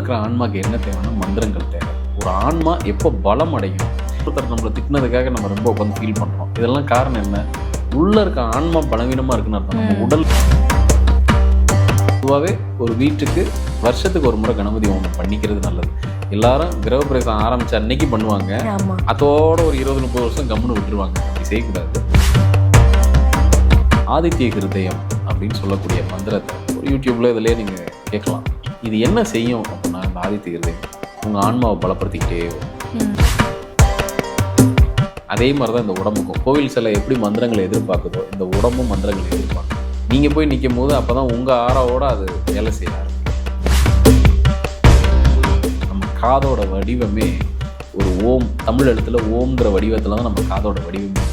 இருக்கிற ஆன்மாக்கு என்ன தேவைன்னா மந்திரங்கள் தேவை. ஒரு ஆன்மா எப்போ பலம் அடையும் ஒருத்தர் நம்மளை திட்டினதுக்காக நம்ம ரொம்ப உட்காந்து ஃபீல் பண்ணுறோம் இதெல்லாம் காரணம் என்ன? உள்ள இருக்க ஆன்மா பலவீனமாக இருக்குன்னு அர்த்தம். நம்ம உடல் பொதுவாகவே ஒரு வீட்டுக்கு வருஷத்துக்கு ஒரு முறை கணபதி ஹோமம் பண்ணிக்கிறது நல்லது. எல்லாரும் கிரகப்பிரவேசம் ஆரம்பிச்ச அன்னைக்கு பண்ணுவாங்க. அதோட ஒரு இருபது முப்பது வருஷம் கம்முன்னு விட்டுருவாங்க. அப்படி செய்யக்கூடாது. ஆதித்ய ஹிருதயம் அப்படின்னு சொல்லக்கூடிய மந்திரத்தை ஒரு யூடியூப்ல இதுலயே நீங்க கேட்கலாம். இது என்ன செய்யும்? மாறி இந்த உங்கள் ஆன்மாவை பலப்படுத்திக்கிட்டே அதே மாதிரி தான் இந்த உடம்புக்கும். கோவில் சிலை எப்படி மந்திரங்களை எதிர்பார்க்குதோ இந்த உடம்பும் மந்திரங்களை எதிர்பார்க்கும். நீங்கள் போய் நிற்கும் போது அப்பதான் உங்கள் ஆறாவோட அது வேலை செய்ய நம்ம காதோட வடிவமே ஒரு ஓம் தமிழ் எழுத்துல ஓம்ங்கிற வடிவத்தில் தான் நம்ம காதோட வடிவமே.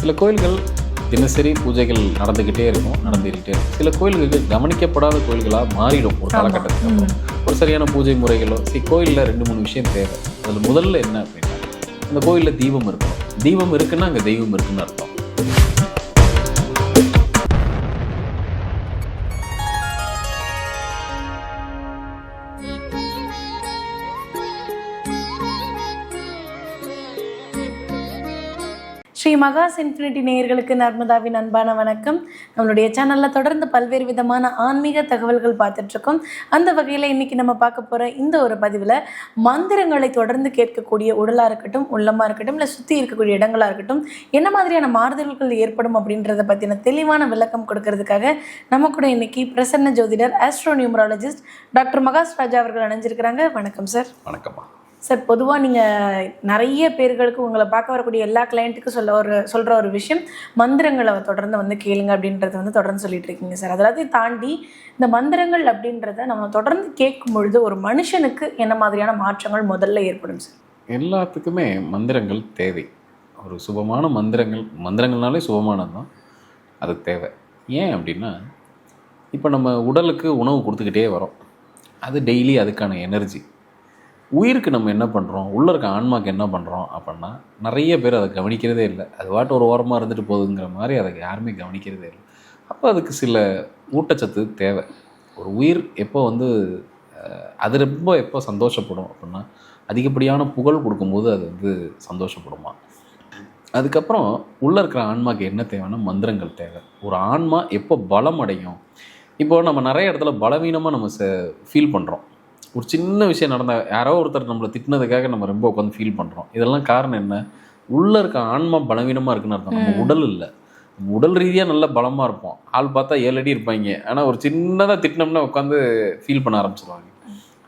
சில கோயில்கள் தினசரி பூஜைகள் நடந்துக்கிட்டே இருக்கும் நடந்துக்கிட்டே இருக்கும். சில கோயில்கள் கவனிக்கப்படாத கோயில்களாக மாறிடும் ஒரு. காலகட்டத்துக்கு ஒரு சரியான பூஜை முறைகளோ சரி கோயிலில் ரெண்டு மூணு விஷயம் தேவை. அதில் முதல்ல என்ன அப்படின்னா இந்த கோயிலில் தீபம் இருக்கணும். தீபம் இருக்குன்னா அங்கே தெய்வம் இருக்குன்னு அர்த்தம். மகாஸ் இன்ஃபினிட்டி நேயர்களுக்கு நர்மதாவின் அன்பான வணக்கம். நம்மளுடைய சேனலில் தொடர்ந்து பல்வேறு விதமான ஆன்மீக தகவல்கள் பார்த்துட்ருக்கோம். அந்த வகையில் இன்றைக்கி நம்ம பார்க்க போகிற இந்த ஒரு பதிவில் மந்திரங்களை தொடர்ந்து கேட்கக்கூடிய உடலாக இருக்கட்டும் உள்ளமாக இருக்கட்டும் இல்லை சுற்றி இருக்கக்கூடிய இடங்களாக இருக்கட்டும் என்ன மாதிரியான மாறுதல்கள் ஏற்படும் அப்படின்றத பற்றின தெளிவான விளக்கம் கொடுக்கறதுக்காக நம்ம கூட இன்றைக்கி பிரசன்ன ஜோதிடர் astro numerologist doctor Mahas Raja அவர்கள் அணைஞ்சிருக்கிறாங்க வணக்கம் சார். வணக்கம்மா. சார் பொதுவாக நீங்கள் நிறைய பேர்களுக்கு உங்களை பார்க்க வரக்கூடிய எல்லா கிளையண்ட்டுக்கும் சொல்ல ஒரு சொல்கிற ஒரு விஷயம் மந்திரங்களை தொடர்ந்து வந்து கேளுங்க அப்படின்றத வந்து தொடர்ந்து சொல்லிட்டு இருக்கீங்க சார். அதெல்லாத்தையும் தாண்டி இந்த மந்திரங்கள் அப்படின்றத நம்ம தொடர்ந்து கேட்கும் பொழுது ஒரு மனுஷனுக்கு என்ன மாதிரியான மாற்றங்கள் முதல்ல ஏற்படும் சார்? எல்லாத்துக்குமே மந்திரங்கள் தேவை. ஒரு சுபமான மந்திரங்கள் மந்திரங்கள்னாலே சுபமானது தான் அது தேவை. ஏன் அப்படின்னா இப்போ நம்ம உடலுக்கு உணவு கொடுத்துக்கிட்டே வரோம். அது டெய்லி அதுக்கான எனர்ஜி உயிருக்கு நம்ம என்ன பண்ணுறோம் உள்ளே இருக்க ஆன்மாக்கு என்ன பண்ணுறோம் அப்படின்னா நிறைய பேர் அதை கவனிக்கிறதே இல்லை. அது வாட்டு ஒரு ஓரமாக இருந்துட்டு போகுதுங்கிற மாதிரி அதை யாருமே கவனிக்கிறதே இல்லை. அப்போ அதுக்கு சில ஊட்டச்சத்து தேவை. ஒரு உயிர் எப்போ வந்து அது ரொம்ப எப்போ சந்தோஷப்படும் அப்படின்னா அதிகப்படியான புகழ் கொடுக்கும்போது அது வந்து சந்தோஷப்படுமா? அதுக்கப்புறம் உள்ளே இருக்கிற ஆன்மாக்கு என்ன தேவைன்னா மந்திரங்கள் தேவை. ஒரு ஆன்மா எப்போ பலம் அடையும்? இப்போ நம்ம நிறைய இடத்துல பலவீனமாக நம்ம ஃபீல் பண்ணுறோம் ஒரு சின்ன விஷயம் நடந்த யாரோ ஒருத்தர் நம்மளை திட்டினதுக்காக நம்ம ரொம்ப உட்காந்து ஃபீல் பண்ணுறோம் இதெல்லாம் காரணம் என்ன? உள்ளே இருக்க ஆன்மா பலவீனமாக இருக்குன்னு அர்த்தம். நம்ம. உடல் இல்லை. உடல் ரீதியாக நல்ல பலமாக இருப்போம். ஆள் பார்த்தா ஏழு அடி இருப்பாங்க. ஆனால் ஒரு சின்னதாக திட்டினோம்னா உட்காந்து ஃபீல் பண்ண ஆரம்பிச்சிருவாங்க.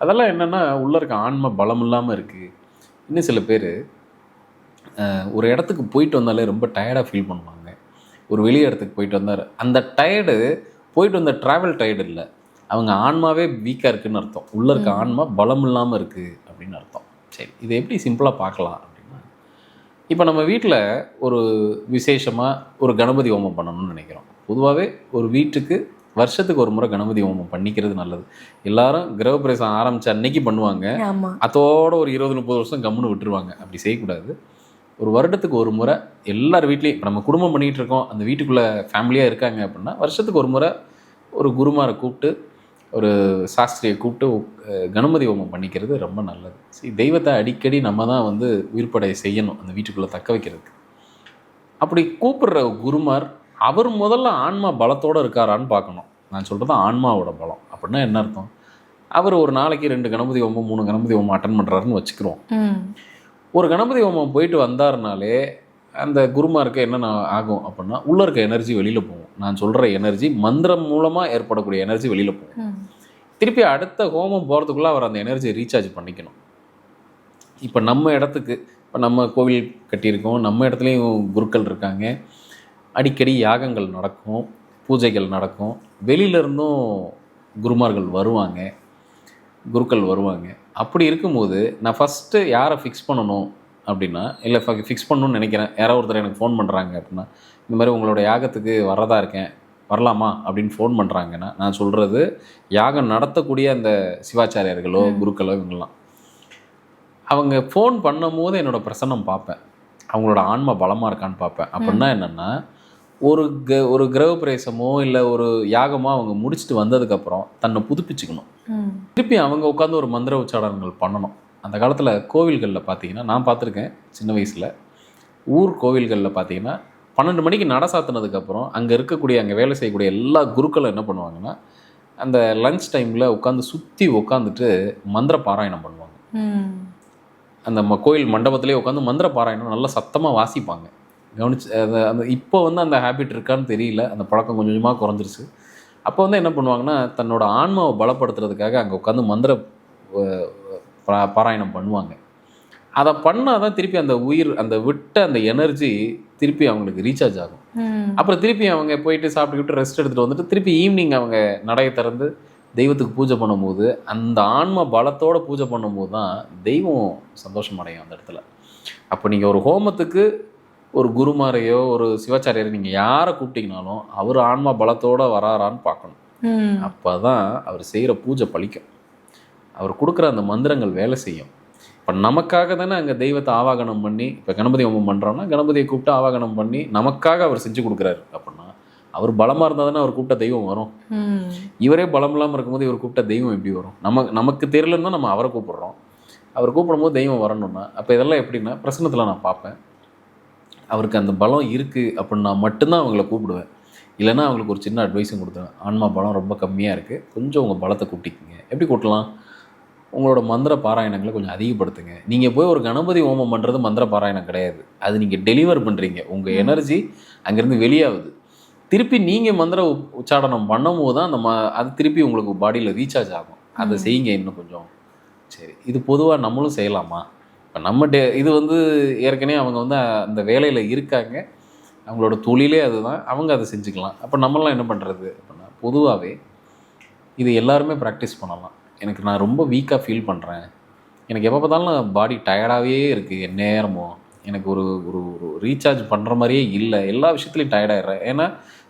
அதெல்லாம் என்னென்னா உள்ளே இருக்க ஆன்மா பலம் இல்லாமல் இருக்குது இன்னும் சில பேர் ஒரு இடத்துக்கு போயிட்டு வந்தாலே ரொம்ப டயர்டாக ஃபீல் பண்ணுவாங்க. ஒரு வெளி இடத்துக்கு போயிட்டு வந்தார். அந்த டயர்டு போயிட்டு வந்த ட்ராவல் டயர்டு இல்லை. அவங்க ஆன்மாவே வீக்காக இருக்குன்னு அர்த்தம். உள்ளே இருக்க. ஆன்மா பலம் இல்லாமல் இருக்குது அப்படின்னு அர்த்தம். சரி இதை எப்படி சிம்பிளாக பார்க்கலாம் அப்படின்னா இப்போ நம்ம வீட்டில் ஒரு விசேஷமாக ஒரு கணபதி ஹோமம் பண்ணணும்னு நினைக்கிறோம். பொதுவாகவே ஒரு வீட்டுக்கு வருஷத்துக்கு ஒரு முறை கணபதி ஹோமம் பண்ணிக்கிறது நல்லது. எல்லாரும் கிரகப்பிரவேசம் ஆரம்பிச்ச அன்னைக்கு பண்ணுவாங்க. அதோட ஒரு இருபது முப்பது வருஷம் கம்முன்னு விட்டுருவாங்க. அப்படி செய்யக்கூடாது. ஒரு வருடத்துக்கு ஒரு முறை எல்லார் வீட்லேயும் இப்போ நம்ம குடும்பம் பண்ணிகிட்டு இருக்கோம். அந்த வீட்டுக்குள்ளே ஃபேமிலியாக இருக்காங்க அப்படின்னா வருஷத்துக்கு ஒரு முறை ஒரு குருமாரை கூப்பிட்டு ஒரு சாஸ்திரியை கூப்பிட்டு கணபதி ஹோமம் பண்ணிக்கிறது ரொம்ப நல்லது. சரி தெய்வத்தை அடிக்கடி நம்ம தான் வந்து உயிர்ப்படை செய்யணும் அந்த வீட்டுக்குள்ளே தக்க வைக்கிறதுக்கு. அப்படி கூப்பிடுற குருமார் அவர் முதல்ல ஆன்மா பலத்தோடு இருக்காரான்னு பார்க்கணும். நான் சொல்கிறது ஆன்மாவோட பலம். அப்படின்னா என்ன அர்த்தம்? அவர் ஒரு நாளைக்கு ரெண்டு கணபதி ஹோமம் மூணு கணபதி ஹோமம் அட்டன் பண்ணுறாருன்னு வச்சுக்கிறோம். ஒரு கணபதி ஹோமம் போயிட்டு வந்தாருனாலே அந்த குருமாருக்கு என்னென்ன ஆகும் அப்படின்னா உள்ள இருக்க எனர்ஜி வெளியில் போகும். நான் சொல்கிற எனர்ஜி மந்திரம் மூலமாக ஏற்படக்கூடிய எனர்ஜி வெளியில் போகும். திருப்பி அடுத்த ஹோமம் போகிறதுக்குள்ளே அவர் அந்த எனர்ஜியை ரீசார்ஜ் பண்ணிக்கணும். இப்போ நம்ம இடத்துக்கு இப்போ நம்ம கோவில் கட்டியிருக்கோம் நம்ம இடத்துலையும் குருக்கள் இருக்காங்க. அடிக்கடி யாகங்கள் நடக்கும் பூஜைகள் நடக்கும். வெளியில இருந்தும் குருமார்கள் வருவாங்க குருக்கள் வருவாங்க. அப்படி இருக்கும்போது நான் ஃபஸ்ட்டு யாரை ஃபிக்ஸ் பண்ணணும் அப்படின்னா இல்லை ஃபிக்ஸ் பண்ணணும்னு நினைக்கிறேன். யாரோ ஒருத்தர் எனக்கு ஃபோன் பண்ணுறாங்க அப்படின்னா இந்த மாதிரி உங்களோட யாகத்துக்கு வரதா இருக்கேன் வரலாமா அப்படின்னு ஃபோன் பண்ணுறாங்கன்னா நான் சொல்கிறது யாகம் நடத்தக்கூடிய அந்த சிவாச்சாரியார்களோ. குருக்களோ இவங்கெல்லாம். அவங்க ஃபோன் பண்ணும்போது என்னோட பிரசன்னம் பார்ப்பேன். அவங்களோட ஆன்மா பலமாக இருக்கான்னு பார்ப்பேன். அப்படின்னா என்னென்னா ஒரு க ஒரு கிரக பிரவேசமோ இல்லை ஒரு யாகமோ அவங்க முடிச்சுட்டு வந்ததுக்கப்புறம் தன்னை புதுப்பிச்சுக்கணும். திருப்பி அவங்க உட்காந்து ஒரு மந்திர உச்சாரணங்கள் பண்ணணும். அந்த காலத்தில் கோவில்களில் பார்த்தீங்கன்னா நான் பார்த்துருக்கேன் சின்ன வயசில். ஊர் கோவில்களில் பார்த்தீங்கன்னா பன்னெண்டு மணிக்கு நட சாத்தினதுக்கப்புறம் அங்கே இருக்கக்கூடிய அங்கே வேலை செய்யக்கூடிய எல்லா குருக்களும் என்ன பண்ணுவாங்கன்னா அந்த லஞ்ச் டைமில் உட்காந்து சுற்றி உட்காந்துட்டு மந்திர பாராயணம் பண்ணுவாங்க. அந்த ம- கோயில் மண்டபத்திலே உட்காந்து மந்திர பாராயணம் நல்லா சத்தமாக வாசிப்பாங்க. கவனிச்சு அந்த அந்த இப்போ வந்து அந்த ஹேபிட் இருக்கான்னு தெரியல. அந்த பழக்கம் கொஞ்சம் கொஞ்சமாக குறைஞ்சிருச்சு. அப்போ வந்து என்ன பண்ணுவாங்கன்னா தன்னோட ஆன்மாவை பலப்படுத்துறதுக்காக அங்கே உட்காந்து மந்திர பாராயணம் பண்ணுவாங்க. அதை பண்ணால் தான் திருப்பி அந்த உயிர் அந்த விட்ட அந்த எனர்ஜி திருப்பி அவங்களுக்கு ரீசார்ஜ் ஆகும். அப்புறம் திருப்பி அவங்க போயிட்டு சாப்பிட்டுக்கிட்டு ரெஸ்ட் எடுத்துகிட்டு வந்துட்டு திருப்பி ஈவினிங் அவங்க நடையை திறந்து தெய்வத்துக்கு பூஜை பண்ணும்போது அந்த ஆன்ம பலத்தோட பூஜை பண்ணும்போது தான் தெய்வம் சந்தோஷம் அடையும் அந்த இடத்துல. அப்போ நீங்கள் ஒரு ஹோமத்துக்கு ஒரு குருமாரையோ ஒரு சிவாச்சாரியரை நீங்கள் யாரை கூப்பிட்டீங்கனாலும் அவர் ஆன்மா பலத்தோட வராரான்னு பார்க்கணும். அப்போ தான் அவர் செய்கிற பூஜை பலிக்கும் அவர் கொடுக்குற அந்த மந்திரங்கள் வேலை செய்யும். இப்போ நமக்காக தானே அங்கே தெய்வத்தை ஆவாகனம் பண்ணி இப்போ கணபதி ஹோமம் பண்ணுறோம்னா கணபதியை கூப்பிட்டு ஆவாகனம் பண்ணி நமக்காக அவர் செஞ்சு கொடுக்குறாரு. அப்படின்னா அவர் பலமாக இருந்தால் தானே அவர் கூப்பிட்ட தெய்வம் வரும். இவரே பலம் இல்லாமல் இருக்கும்போது இவர் கூப்பிட்ட தெய்வம் எப்படி வரும்? நம்ம நமக்கு தெரியலன்னா நம்ம அவரை கூப்பிடுறோம். அவர் கூப்பிடும்போது தெய்வம் வரணும்னா அப்போ இதெல்லாம் எப்படின்னா பிரசனத்தில் நான் பார்ப்பேன். அவருக்கு அந்த பலம் இருக்குது அப்படின்னா மட்டும்தான் அவங்கள கூப்பிடுவேன். இல்லைன்னா அவங்களுக்கு ஒரு சின்ன அட்வைஸும் கொடுத்துருவேன். ஆன்மா பலம் ரொம்ப கம்மியாக இருக்குது கொஞ்சம் உங்கள் பலத்தை கூட்டிக்கங்க. எப்படி கூட்டலாம்? உங்களோட மந்திர பாராயணங்களை கொஞ்சம் அதிகப்படுத்துங்க. நீங்கள் போய் ஒரு கணபதி ஹோமம் பண்ணுறது மந்திர பாராயணம் கிடையாது. அது நீங்கள் டெலிவர் பண்ணுறீங்க உங்கள் எனர்ஜி அங்கேருந்து வெளியாகுது. திருப்பி நீங்கள் மந்திர உச்சாடனம் பண்ணும்போது தான் அந்த ம அது திருப்பி உங்களுக்கு பாடியில் ரீசார்ஜ் ஆகும். அதை. செய்யுங்க இன்னும் கொஞ்சம். சரி இது பொதுவாக நம்மளும் செய்யலாமா? இப்போ நம்ம டே இது வந்து ஏற்கனவே அவங்க வந்து அந்த வேலையில் இருக்காங்க. அவங்களோட தொழிலே அதுதான். அவங்க அதை செஞ்சுக்கலாம். அப்போ நம்மளாம் என்ன பண்ணுறது அப்படின்னா பொதுவாகவே இது எல்லாருமே ப்ராக்டிஸ் பண்ணலாம். எனக்கு நான் ரொம்ப வீக்காக ஃபீல் பண்ணுறேன் எனக்கு எப்போ பார்த்தாலும் பாடி டயர்டாகவே இருக்குது எந்நேரமும் எனக்கு ஒரு ஒரு ஒரு ரீசார்ஜ் பண்ணுற மாதிரியே இல்லை. எல்லா விஷயத்துலையும் டயர்டாயிடுறேன் ஏன்னா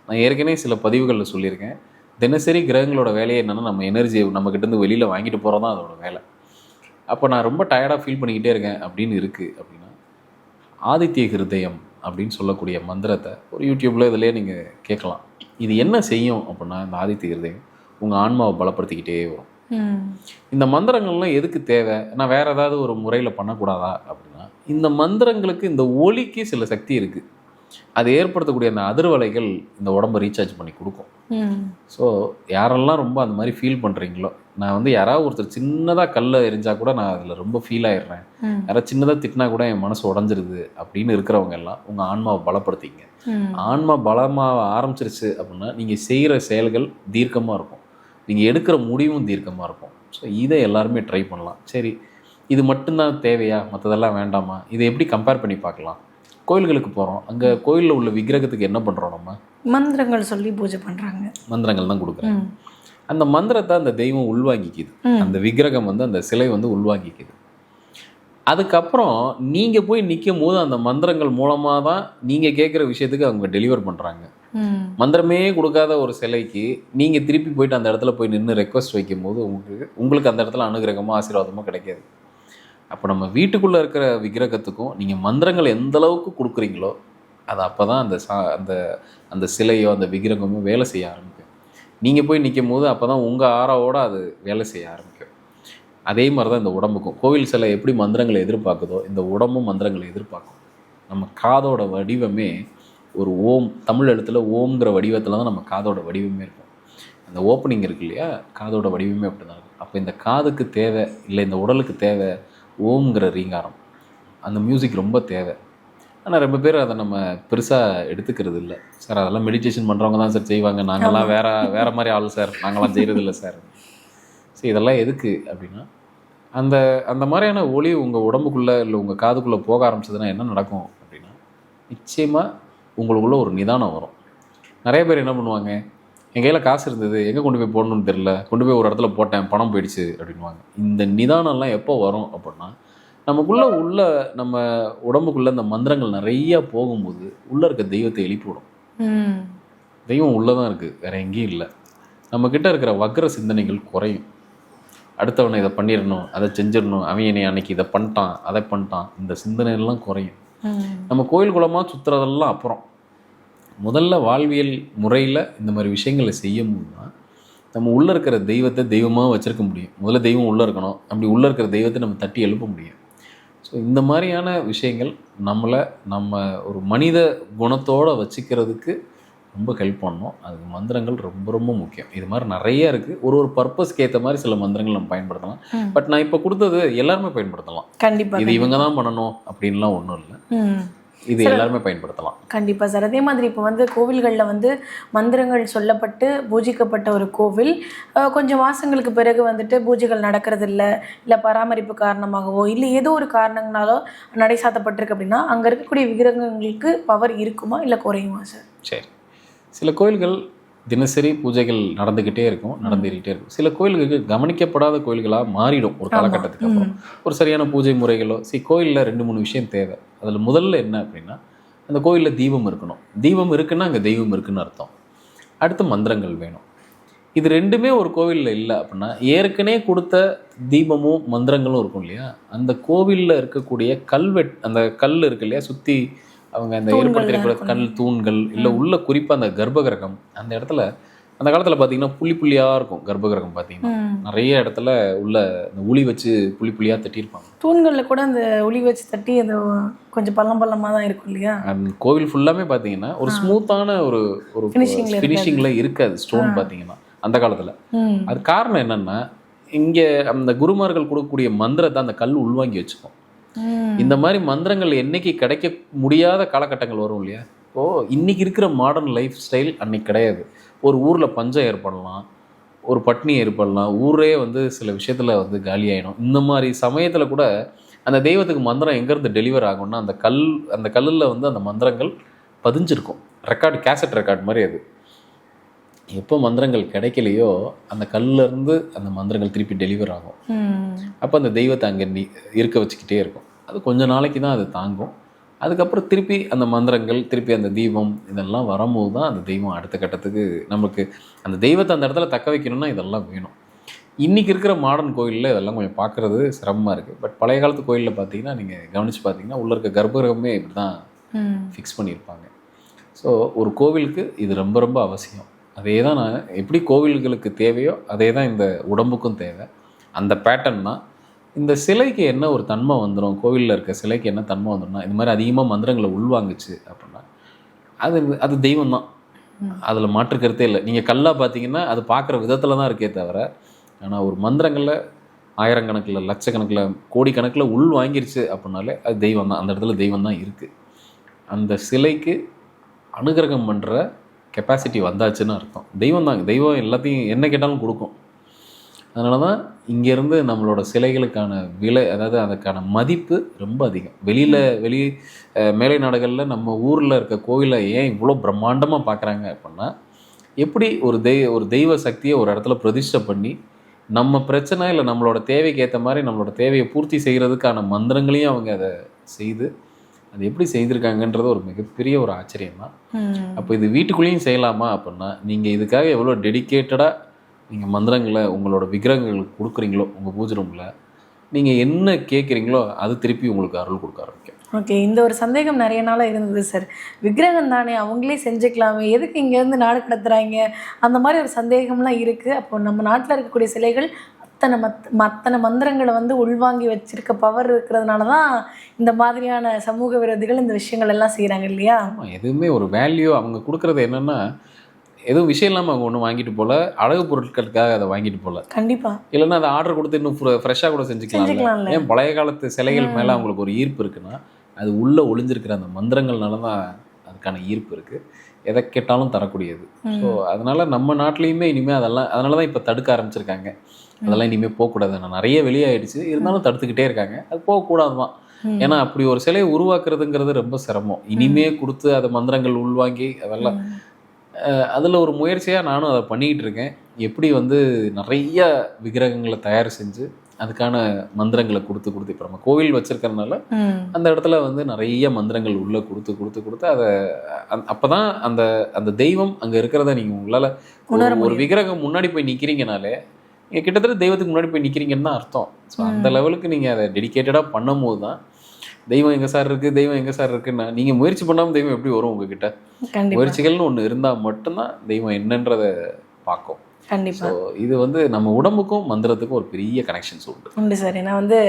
நான் ஏற்கனவே சில பதிவுகளில் சொல்லியிருக்கேன். தினசரி கிரகங்களோட வேலையை என்னென்னா நம்ம எனர்ஜியை நம்மக்கிட்டேருந்து வெளியில் வாங்கிட்டு போகிறது தான் அதோட வேலை. அப்போ நான் ரொம்ப டயர்டாக ஃபீல் பண்ணிக்கிட்டே இருக்கேன் அப்படின்னு இருக்குது அப்படின்னா ஆதித்ய ஹிருதயம் அப்படின்னு சொல்லக்கூடிய மந்திரத்தை ஒரு யூடியூப்பில் இதிலே நீங்கள் கேட்கலாம். இது என்ன செய்யும் அப்படின்னா இந்த ஆதித்ய ஹிருதயம் உங்கள் ஆன்மாவை பலப்படுத்திக்கிட்டே வரும். இந்த மந்திரங்கள்லாம் எதுக்கு தேவை? நான் வேற ஏதாவது ஒரு முறையில் பண்ணக்கூடாதா அப்படின்னா இந்த மந்திரங்களுக்கு இந்த ஒலிக்கு சில சக்தி இருக்குது அது ஏற்படுத்தக்கூடிய அந்த அதிர்வலைகள் இந்த உடம்பை ரீசார்ஜ் பண்ணி கொடுக்கும். ஸோ யாரெல்லாம் ரொம்ப அந்த மாதிரி ஃபீல் பண்ணுறீங்களோ நான் வந்து யாராவது ஒருத்தர் சின்னதாக கல்லை எரிஞ்சா கூட நான் அதில் ரொம்ப ஃபீல் ஆயிடுறேன். யாராவது சின்னதாக திட்டினா கூட என் மனசு உடஞ்சிருது அப்படின்னு இருக்கிறவங்க எல்லாம் உங்கள் ஆன்மாவை பலப்படுத்திங்க. ஆன்மா பலமாக ஆரம்பிச்சிருச்சு அப்படின்னா நீங்கள் செய்கிற செயல்கள் தீர்க்கமாக இருக்கும். நீங்கள் எடுக்கிற முடிவும் தீர்க்கமாக இருக்கும். ஸோ இதை எல்லாருமே ட்ரை பண்ணலாம். சரி இது மட்டும்தான் தேவையா? மற்றதெல்லாம் வேண்டாமா? இதை எப்படி கம்பேர் பண்ணி பார்க்கலாம்? கோயில்களுக்கு போகிறோம் அங்கே கோயிலில் உள்ள விக்கிரகத்துக்கு என்ன பண்ணுறோம் நம்ம? மந்திரங்கள் சொல்லி பூஜை பண்றாங்க. மந்திரங்கள் தான் கொடுக்குறோம் ம். அந்த மந்திரத்தை அந்த தெய்வம் உள்வாங்கிக்குது. அந்த விக்கிரகம் வந்து அந்த சிலை வந்து உள்வாங்கிக்குது. அதுக்கப்புறம் நீங்கள் போய் நிற்கும் போது அந்த மந்திரங்கள் மூலமாக தான் நீங்கள் கேட்குற விஷயத்துக்கு அவங்க டெலிவர் பண்ணுறாங்க மந்திரமே கொடுக்காத ஒரு சிலைக்கு நீங்கள் திருப்பி போயிட்டு அந்த இடத்துல போய் நின்று ரெக்வஸ்ட் வைக்கும் போது உங்களுக்கு உங்களுக்கு அந்த இடத்துல அனுகிரகமோ ஆசீர்வாதமோ கிடைக்காது. அப்போ நம்ம வீட்டுக்குள்ளே இருக்கிற விக்கிரகத்துக்கும் நீங்கள் மந்திரங்கள் எந்த அளவுக்கு கொடுக்குறீங்களோ அது அப்போ தான் அந்த சா அந்த அந்த சிலையோ அந்த விக்கிரகமோ வேலை செய்ய ஆரம்பிக்கும். நீங்கள் போய் நிற்கும் போது அப்போ தான் உங்கள் ஆறாவோட அது வேலை செய்ய ஆரம்பிக்கும். அதே மாதிரி தான் இந்த உடம்புக்கும். கோவில் சிலை எப்படி மந்திரங்களை எதிர்பார்க்குதோ இந்த உடம்பும் மந்திரங்களை எதிர்பார்க்கும். நம்ம காதோட வடிவமே ஒரு ஓம் தமிழ் எழுத்துல ஓம்ங்கிற வடிவத்தில் தான் நம்ம காதோட வடிவமே இருக்கும். அந்த ஓப்பனிங் இருக்கு இல்லையா? காதோட வடிவமே அப்படி தான் இருக்கும். அப்போ இந்த காதுக்கு தேவை இல்லை இந்த உடலுக்கு தேவை ஓம்ங்கிற ரீங்காரம். அந்த மியூசிக் ரொம்ப தேவை. ஆனால் ரொம்ப பேர் அதை நம்ம பெருசாக எடுத்துக்கிறது இல்லை. சார் அதெல்லாம் மெடிடேஷன் பண்ணுறவங்க தான் சார் செய்வாங்க. நாங்கள்லாம் வேற வேற மாதிரி ஆள் சார். நாங்களாம் செய்கிறது இல்லை சார். சரி இதெல்லாம் எதுக்கு அப்படின்னா அந்த அந்த மாதிரியான ஒளி உங்கள் உடம்புக்குள்ளே இல்லை உங்கள் காதுக்குள்ளே போக ஆரம்பிச்சதுன்னா என்ன நடக்கும் அப்படின்னா நிச்சயமாக உங்களுக்குள்ள ஒரு நிதானம் வரும். நிறைய பேர் என்ன பண்ணுவாங்க என் கையில் காசு இருந்தது எங்கே கொண்டு போய் போடணும்னு தெரில கொண்டு போய் ஒரு இடத்துல போட்டேன் பணம் போயிடுச்சு அப்படின்வாங்க இந்த நிதானம்லாம் எப்போ வரும் அப்படின்னா நமக்குள்ள உள்ள நம்ம உடம்புக்குள்ள இந்த மந்திரங்கள் நிறைய போகும்போது உள்ளே இருக்க தெய்வத்தை எழுப்பிவிடும். தெய்வம் உள்ளே தான் இருக்குது வேற எங்கேயும் இல்லை. நம்மக்கிட்ட இருக்கிற வக்ர சிந்தனைகள் குறையும். அடுத்தவனை இதை பண்ணிடணும் அதை செஞ்சிடணும் அவன் என்னை அன்னைக்கு இதை பண்ணிட்டான் அதை பண்ணிட்டான். இந்த சிந்தனை எல்லாம் குறையும் நம்ம கோயில் குளமாக சுற்றுறதெல்லாம் அப்புறம். முதல்ல வாழ்வியல் முறையில் இந்த மாதிரி விஷயங்களை செய்யும்போது தான் நம்ம உள்ளே இருக்கிற தெய்வத்தை தெய்வமாக வச்சிருக்க முடியும். முதல்ல தெய்வம் உள்ளே இருக்கணும். அப்படி உள்ளே இருக்கிற தெய்வத்தை நம்ம தட்டி எழுப்ப முடியும். ஸோ இந்த மாதிரியான விஷயங்கள் நம்மளை நம்ம ஒரு மனித குணத்தோடு வச்சுக்கிறதுக்கு ரொம்ப ஹெல்ப் பண்ணணும் அதுக்கு மந்திரங்கள் ரொம்ப ரொம்ப முக்கியம். இது மாதிரி நிறைய இருக்குது ஒரு ஒரு பர்பஸ்க்கு ஏற்ற மாதிரி சில மந்திரங்கள் நம்ம பயன்படுத்தலாம். பட் நான் இப்போ கொடுத்தது எல்லாருமே பயன்படுத்தலாம். கண்டிப்பா இது இவங்க தான் பண்ணணும் அப்படின்லாம் ஒன்றும் இல்லை. இது எல்லாருமே பயன்படுத்தலாம். கண்டிப்பா சார். அதே மாதிரி இப்போ வந்து கோவில்களில் வந்து மந்திரங்கள் சொல்லப்பட்டு பூஜிக்கப்பட்ட ஒரு கோவில் கொஞ்சம் மாசங்களுக்கு பிறகு வந்துட்டு பூஜைகள் நடக்கிறது இல்ல இல்லை பராமரிப்பு காரணமாகவோ இல்லை ஏதோ ஒரு காரணங்களாலோ நடை சாத்தப்பட்டிருக்கு அப்படின்னா அங்கே இருக்கக்கூடிய விக்கிரகங்களுக்கு பவர் இருக்குமா இல்லை குறையுமா சார்? சரி. சில கோயில்கள் தினசரி பூஜைகள் நடந்துக்கிட்டே இருக்கும் நடந்துக்கிட்டே இருக்கும். சில கோயில்களுக்கு கவனிக்கப்படாத கோயில்களாக மாறிடும் ஒரு காலகட்டத்துக்கு அப்புறம். ஒரு சரியான பூஜை முறைகளோ சரி கோயிலில் ரெண்டு மூணு விஷயம் தேவை. அதில் முதல்ல என்ன அப்படின்னா அந்த கோயிலில் தீபம் இருக்கணும். தீபம் இருக்குன்னா அங்கே தெய்வம் இருக்குன்னு அர்த்தம். அடுத்து மந்திரங்கள் வேணும். இது ரெண்டுமே ஒரு கோவிலில் இல்லை அப்படின்னா ஏற்கனவே கொடுத்த தீபமும் மந்திரங்களும் இருக்கும் இல்லையா? அந்த கோவிலில் இருக்கக்கூடிய கல்வெட் அந்த கல் இருக்கு இல்லையா? சுற்றி அவங்க அந்த இருக்கும். கல் தூண்கள் இல்லை உள்ள குறிப்பாக அந்த கர்ப்பகிரகம் அந்த இடத்துல அந்த காலத்தில் பார்த்தீங்கன்னா புள்ளி புள்ளியாக இருக்கும் கர்ப்பகிரகம் பார்த்தீங்கன்னா நிறைய இடத்துல உள்ள அந்த உளி வச்சு புள்ளி புள்ளியாக தட்டியிருப்பாங்க. தூண்களில் கூட அந்த ஒளி வச்சு தட்டி அந்த கொஞ்சம் பள்ளம் பள்ளமாக தான் இருக்கும் இல்லையா? அந்த கோவில் ஃபுல்லாமே பார்த்தீங்கன்னா ஒரு ஸ்மூத்தான ஒரு ஒரு. ஃபினிஷிங்கில் இருக்காது. ஸ்டோன் பார்த்தீங்கன்னா அந்த காலத்தில். அது காரணம் என்னன்னா இங்கே அந்த குருமார்கள் கொடுக்கக்கூடிய மந்திரத்தை அந்த கல் உள்வாங்கி வச்சுக்கும். இந்த மாதிரி மந்திரங்கள் என்னைக்கு கிடைக்க முடியாத காலகட்டங்கள் வரும் இல்லையா? இப்போ இன்னைக்கு இருக்கிற மாடர்ன் லைஃப் ஸ்டைல் அன்னைக்கு கிடையாது. ஒரு ஊரில் பஞ்சம் ஏற்படலாம் ஒரு பட்னி ஏற்படலாம் ஊரே வந்து சில விஷயத்தில் வந்து காலியாயிடும் இந்த மாதிரி சமயத்தில் கூட அந்த தெய்வத்துக்கு மந்திரம் எங்கேருந்து டெலிவர் ஆகும்னா அந்த கல் அந்த கல்லில் வந்து அந்த மந்திரங்கள் பதிஞ்சிருக்கும். ரெக்கார்டு கேசட் ரெக்கார்ட் மாதிரி அது. எப்போ மந்திரங்கள் கிடைக்கலையோ அந்த கல்லுல இருந்து அந்த மந்திரங்கள் திருப்பி டெலிவர் ஆகும். அப்போ அந்த தெய்வத்தை அங்கே நீ இருக்க வச்சுக்கிட்டே இருக்கும். அது கொஞ்ச நாளைக்கு தான் அது தாங்கும். அதுக்கப்புறம் திருப்பி அந்த மந்திரங்கள் திருப்பி அந்த தீபம் இதெல்லாம் வரும்போது தான் அந்த தெய்வம் அடுத்த கட்டத்துக்கு நமக்கு அந்த தெய்வத்தை அந்த இடத்துல தக்க வைக்கணும்னா இதெல்லாம் வேணும். இன்றைக்கி இருக்கிற மாடர்ன் கோயிலில் இதெல்லாம் கொஞ்சம் பார்க்குறது சிரமமாக இருக்குது பட் பழைய காலத்து கோயிலில் பார்த்தீங்கன்னா நீங்கள் கவனித்து பார்த்தீங்கன்னா உள்ள இருக்க கர்ப்பகிரகமே இப்படி தான் ஃபிக்ஸ் பண்ணியிருப்பாங்க. ஸோ ஒரு கோவிலுக்கு இது ரொம்ப ரொம்ப அவசியம். அதே தான் நான் எப்படி கோவில்களுக்கு தேவையோ அதே தான் இந்த உடம்புக்கும் தேவை. அந்த பேட்டர்ன் தான். இந்த சிலைக்கு என்ன ஒரு தன்மை வந்துடும் கோவிலில் இருக்க சிலைக்கு என்ன தன்மை வந்துடும்னா இந்த மாதிரி அதிகமாக மந்திரங்களை உள்வாங்குச்சு அப்படின்னா அது அது தெய்வம் தான் அதில் மாற்று கருத்தே இல்லை. நீங்கள் கல்லாக பார்த்தீங்கன்னா அது பார்க்குற விதத்தில் தான் இருக்கே தவிர ஆனால் ஒரு மந்திரங்களில் ஆயிரக்கணக்கில் லட்சக்கணக்கில் கோடிக்கணக்கில் உள் வாங்கிருச்சு அப்படின்னாலே அது தெய்வம் தான் அந்த இடத்துல தெய்வம் தான் இருக்குது அந்த சிலைக்கு அனுகிரகம் பண்ணுற கெப்பாசிட்டி வந்தாச்சுன்னு அர்த்தம். தெய்வம் தாங்க தெய்வம் எல்லாத்தையும் என்ன கேட்டாலும் கொடுக்கும். அதனால தான் இங்கேருந்து நம்மளோட சிலைகளுக்கான விலை அதாவது அதுக்கான மதிப்பு ரொம்ப அதிகம். வெளியில் வெளி மேலை நாடுகளில் நம்ம ஊரில் இருக்க கோவிலை ஏன் இவ்வளோ பிரம்மாண்டமாக பார்க்குறாங்க அப்படின்னா எப்படி ஒரு தெய் ஒரு தெய்வ சக்தியை ஒரு இடத்துல பிரதிஷ்டை பண்ணி நம்ம பிரச்சனை இல்லை நம்மளோட தேவைக்கு ஏற்ற மாதிரி நம்மளோட தேவையை பூர்த்தி செய்கிறதுக்கான மந்திரங்களையும் அவங்க அதை செய்து அது எப்படி செய்திருக்காங்கன்றது ஒரு மிகப்பெரிய ஒரு ஆச்சரியம்? தான் அப்போ இது வீட்டுக்குள்ளேயும் செய்யலாமா அப்படின்னா நீங்கள் இதுக்காக எவ்வளோ டெடிக்கேட்டடாக நீங்கள் மந்திரங்களை உங்களோட விக்கிரகங்களுக்கு கொடுக்குறீங்களோ உங்கள் பூஜை ரூமில் நீங்கள் என்ன கேட்குறீங்களோ அது திருப்பி உங்களுக்கு அருள் கொடுக்க ஆரம்பிக்கும். ஓகே இந்த ஒரு சந்தேகம் நிறைய நாளாக இருந்தது சார். விக்கிரகம் தானே அவங்களே செஞ்சுக்கலாமே எதுக்கு இங்கேருந்து நாடு கடத்துறாங்க? அந்த மாதிரி ஒரு சந்தேகம்லாம் இருக்குது அப்போ நம்ம நாட்டில் இருக்கக்கூடிய சிலைகள் அத்தனை மத் அத்தனை மந்திரங்களை வந்து உள்வாங்கி வச்சிருக்க பவர் இருக்கிறதுனால தான் இந்த மாதிரியான சமூக விரோதிகள் இந்த விஷயங்கள் எல்லாம் செய்கிறாங்க இல்லையா? எதுவுமே ஒரு வேல்யூ அவங்க கொடுக்குறது என்னென்னா எதுவும் விஷயம் இல்லாமல் அவங்க ஒன்றும் வாங்கிட்டு போகல அழகு பொருட்களுக்காக அதை வாங்கிட்டு போகல கண்டிப்பா. இல்லைன்னா அதை ஆர்டர் கொடுத்து இன்னும் ஃப்ரெஷ்ஷாக கூட செஞ்சுக்கலாம் ஏன் பழைய காலத்து சிலைகள் மேலே அவங்களுக்கு ஒரு ஈர்ப்பு இருக்குன்னா அது உள்ளே ஒளிஞ்சிருக்கிற அந்த மந்திரங்கள்னால தான் அதுக்கான ஈர்ப்பு இருக்குது எதை கேட்டாலும் தரக்கூடியது. ஸோ அதனால நம்ம நாட்டிலையுமே இனிமேல் அதெல்லாம் அதனால தான் இப்போ தடுக்க ஆரம்பிச்சிருக்காங்க. அதெல்லாம் இனிமேல் போகக்கூடாது. நான் நிறைய வெளியாயிடுச்சு. இருந்தாலும் தடுத்துக்கிட்டே இருக்காங்க. அது போகக்கூடாது தான். ஏன்னா அப்படி ஒரு சிலையை உருவாக்குறதுங்கிறது ரொம்ப சிரமம். இனிமே கொடுத்து அதை மந்திரங்கள் உள்வாங்கி அதெல்லாம் அதில் ஒரு முயற்சியாக நானும் அதை பண்ணிக்கிட்டு இருக்கேன். எப்படி வந்து நிறைய விக்கிரகங்களை தயார் செஞ்சு அதுக்கான மந்திரங்களை கொடுத்து கொடுத்து இப்போ நம்ம கோவில் வச்சிருக்கறனால ம். அந்த இடத்துல வந்து நிறைய மந்திரங்கள் உள்ளே கொடுத்து கொடுத்து கொடுத்து அதை அப்போ தான் அந்த அந்த தெய்வம் அங்கே இருக்கிறத நீங்கள் உங்களால் ஒரு. விக்கிரகம் முன்னாடி போய் நிற்கிறீங்கனாலே நீங்கள் கிட்டத்தட்ட தெய்வத்துக்கு முன்னாடி போய் நிற்கிறீங்கன்னு தான் அர்த்தம். ஸோ அந்த லெவலுக்கு நீங்கள் அதை டெடிகேட்டடாக பண்ணும்போது தான் தெய்வம் எங்கே சார் இருக்குது தெய்வம் எங்கே சார் இருக்குன்னா நீங்கள் முயற்சி பண்ணாமல் தெய்வம் எப்படி வரும் உங்ககிட்ட? முயற்சிகள்னு ஒன்று இருந்தால் மட்டும்தான் தெய்வம் என்னன்றதை பார்க்கும். கண்டிப்பா. ஸோ இது வந்து நம்ம உடம்புக்கும் மந்திரத்துக்கும் ஒரு பெரிய கனெக்ஷன்ஸ் உண்டு. உண்டு சார் ஏன்னா வந்து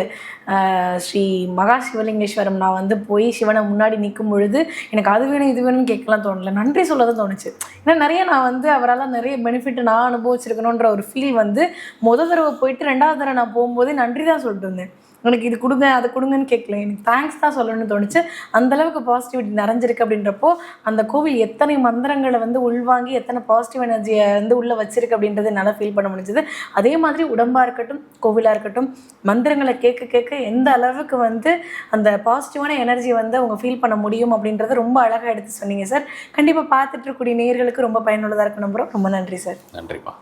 ஸ்ரீ மகா சிவலிங்கேஸ்வரம் நான் வந்து போய் சிவனை முன்னாடி நிற்கும் பொழுது எனக்கு அது வேணும் இது வேணும்னு கேட்கலாம் தோணல. நன்றி சொல்ல தான் தோணுச்சு. ஏன்னா நிறைய நான் வந்து அவரால் நிறைய பெனிஃபிட் நான் அனுபவிச்சிருக்கணுன்ற ஒரு ஃபீல் வந்து முத தடவை போயிட்டு ரெண்டாவது தடவை நான் போகும்போதே நன்றி தான் சொல்லிட்டு இருந்தேன். உனக்கு இது கொடுங்க அது கொடுங்கன்னு கேட்கல. எனக்கு தேங்க்ஸ் தான் சொல்லணும்னு தோணுச்சு. அந்த அளவுக்கு பாசிட்டிவிட்டி நிறைஞ்சிருக்கு அப்படின்றப்போ அந்த கோவில் எத்தனை மந்திரங்களை வந்து உள்வாங்கி எத்தனை பாசிட்டிவ் எனர்ஜியை வந்து உள்ளே வச்சிருக்கு அப்படின்றது என்னால் ஃபீல் பண்ண முடிஞ்சது. அதே மாதிரி உடம்பாக இருக்கட்டும் கோவிலாக இருக்கட்டும் மந்திரங்களை கேட்க கேட்க எந்த அளவுக்கு வந்து அந்த பாசிட்டிவான எனர்ஜி வந்து அவங்க ஃபீல் பண்ண முடியும் அப்படின்றத ரொம்ப அழகாக எடுத்து சொன்னீங்க சார் கண்டிப்பாக பார்த்துட்டு இருக்கக்கூடிய நேயர்களுக்கு ரொம்ப பயனுள்ளதாக இருக்கும் நம்புகிறோம் ரொம்ப நன்றி சார் நன்றிப்பா.